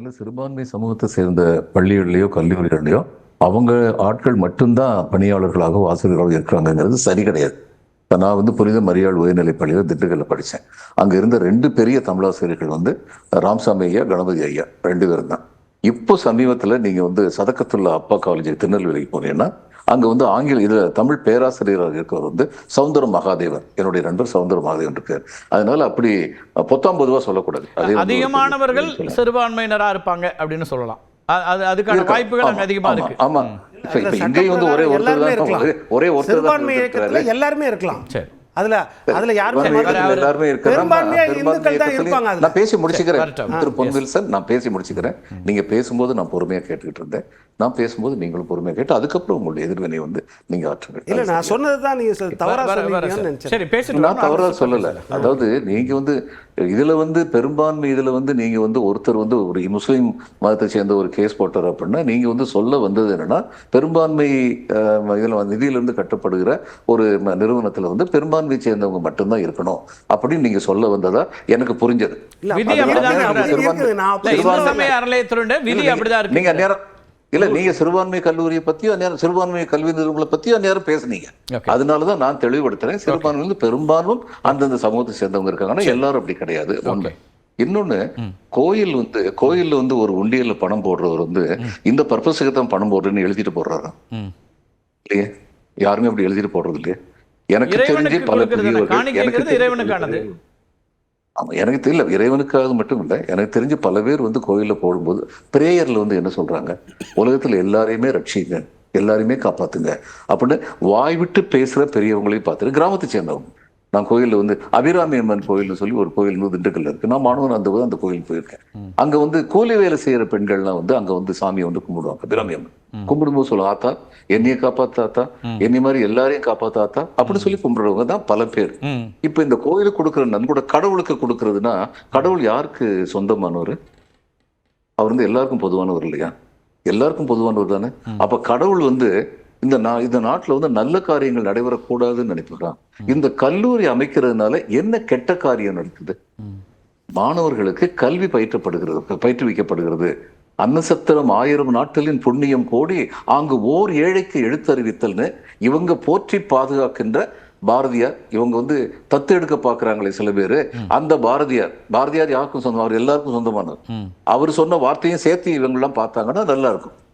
சில சிறுபான்மை சமூகத்தை சேர்ந்த பள்ளிகள்லையோ கல்லூரிகள்லையோ அவங்க ஆட்கள் மட்டும்தான் பணியாளர்களாக ஆசிரியர்களாக இருக்கிறாங்கங்கிறது சரி கிடையாது. நான் வந்து புனித மரியாள் உயர்நிலைப் பள்ளியில் திண்டுக்கல்ல படித்தேன் அங்கே இருந்த ரெண்டு பெரிய தமிழாசிரியர்கள் வந்து ராம்சாமி ஐயா கணபதி ஐயா ரெண்டு பேரும் தான். இப்போ சமீபத்தில் நீங்கள் வந்து சதக்கத்துள்ள அப்பா காலேஜ் திருநெல்வேலிக்கு போனீங்கன்னா அங்கே வந்து ஆங்கில இதில் தமிழ் பேராசிரியராக இருக்கிறவர் வந்து சவுந்தர மகாதேவன் என்னுடைய நண்பர் சவுந்தர மகாதேவன் பேர் அதனால அப்படி பொத்தாம் பொதுவாக சொல்லக்கூடாது அதிகமானவர்கள். சிறுபான்மையினரா இருப்பாங்க அப்படின்னு சொல்லலாம் அது அதுக்கான. வாய்ப்புகள் அங்க ஆமா, அதிகமா ஆமா, இருக்கு ஆமா இப்ப இல்ல, இப்ப இங்கேயும் வந்து ஒரே ஒருத்தர் தான் இருக்கலாம். ஒரே- ஒரே ஒருத்தர் இருக்காரு. எல்லாருமே இருக்கலாம் சரி அதுல அதுல யாருமே எல்லாருமே. பெரும்பான்மையா பெரும்பான்மை இந்துக்கள் தான் இருப்பாங்க நான் பேசி முடிச்சுக்கிறேன். திரு பொன்வில்சன் நான் பேசி முடிச்சுக்கிறேன். நீங்க பேசும்போது நான் பொறுமையா கேட்டுக்கிட்டு இருந்தேன். நான் பேசும்போது நீங்களும் பொறுமையா கேட்டு அதுக்கப்புறம் உங்களுடைய எதிர்வினை வந்து நீங்க ஆற்றுங்க இல்ல நான் சொன்னதுதான் நீங்க தவறா சார். நினைச்சேன். சரி நான். தவறா சொல்லல. அதாவது நீங்க வந்து இதுல வந்து பெரும்பான்மை இதுல வந்து நீங்க வந்து ஒருத்தர் வந்து ஒரு முஸ்லீம் மதத்தை சேர்ந்த ஒரு கேஸ் போட்டார் அப்படின்னா நீங்க வந்து சொல்ல வந்தது என்னன்னா பெரும்பான்மை இதுல நிதியிலிருந்து கட்டப்படுகிற ஒரு நிறுவனத்துல வந்து பெரும்பான்மையை சேர்ந்தவங்க மட்டும்தான் இருக்கணும் அப்படின்னு நீங்க சொல்ல வந்ததா எனக்கு புரிஞ்சது. நீங்க நேரம் இல்ல நீங்க சிறுபான்மை கல்லூரியை பத்தியும் அந்நேரம் சிறுபான்மை கல்வி நிறுவனங்களை பத்தியும் அந்நேரம் பேசுனீங்க. அதனாலதான் நான் தெளிவுபடுத்துறேன். சிறுபான்மை வந்து பெரும்பாலும் அந்தந்த சமூகத்தை சேர்ந்தவங்க இருக்காங்க ஆனா எல்லாரும் அப்படி கிடையாது. இன்னொன்னு கோயில் வந்து கோயில்ல வந்து ஒரு உண்டியல்ல பணம் போடுறவர் வந்து இந்த பர்பஸுக்கு தான் பணம் போடுறேன்னு எழுதிட்டு போடுறாரு ம். இல்லையே? யாருமே அப்படி எழுதிட்டு போடுறது இல்லையே? எனக்கு தெரிஞ்சு பல பெரியவர்கள் ஆமா எனக்கு தெரியல. இறைவனுக்காக மட்டும் இல்லை எனக்கு தெரிஞ்சு பல பேர் வந்து கோயில்ல போடும்போது பிரேயர்ல வந்து என்ன சொல்றாங்க? உலகத்துல எல்லாரையுமே ரட்சிங்க எல்லாரையுமே காப்பாத்துங்க அப்படின்னு வாய் விட்டு பேசுற பெரியவங்களையும் பார்த்துட்டு கிராமத்தை சேர்ந்தவங்க. நான் கோயில்ல வந்து அபிராமி அம்மன் கோயில்னு சொல்லி ஒரு கோயில் வந்து திண்டுக்கல்ல இருக்கு. நான் மாணவன் அந்த போது அந்த கோயில் போயிருக்கேன். அங்க வந்து கூலி வேலை செய்யற பெண்கள்லாம் வந்து அங்க வந்து சாமியை வந்து கும்பிடுவாங்க. அபிராமி அம்மன் கும்பிடும்போது சொல்லுவாங்க ஆத்தா என்னைய காப்பாத்து ஆத்தா. என்னை மாதிரி எல்லாரையும் காப்பாத்து ஆத்தா. அப்படின்னு சொல்லி கும்பிடுறவங்க தான் பல பேர். இப்ப இந்த கோயிலுக்கு கொடுக்குற நன்கொடை கடவுளுக்கு கொடுக்கறதுனா கடவுள் யாருக்கு சொந்தமானவர்? அவர் வந்து எல்லாருக்கும் பொதுவானவர் இல்லையா? எல்லாருக்கும் பொதுவானவர் தானே? அப்ப கடவுள் வந்து இந்த நா இந்த நாட்டுல வந்து நல்ல காரியங்கள் நடைபெறக்கூடாதுன்னு நினைக்கிறான் இந்த கல்லூரி அமைக்கிறதுனால என்ன கெட்ட காரியம் நடக்குது? மாணவர்களுக்கு கல்வி பயிற்றப்படுகிறது பயிற்றுவிக்கப்படுகிறது. அன்னசத்திரம் ஆயிரம் நாட்களின் புண்ணியம் கோடி அங்கு ஓர் ஏழைக்கு எழுத்தறிவித்தல்னு இவங்க போற்றி பாதுகாக்கின்ற பாரதியார் இவங்க வந்து தத்து எடுக்க பாக்குறாங்களே சில பேரு. அந்த பாரதியார் பாரதியார் யாருக்கும் சொந்தம்? அவர் எல்லாருக்கும் சொந்தமானவர். அவர் சொன்ன வார்த்தையும் சேர்த்து இவங்க எல்லாம் பார்த்தாங்கன்னா நல்லா இருக்கும்.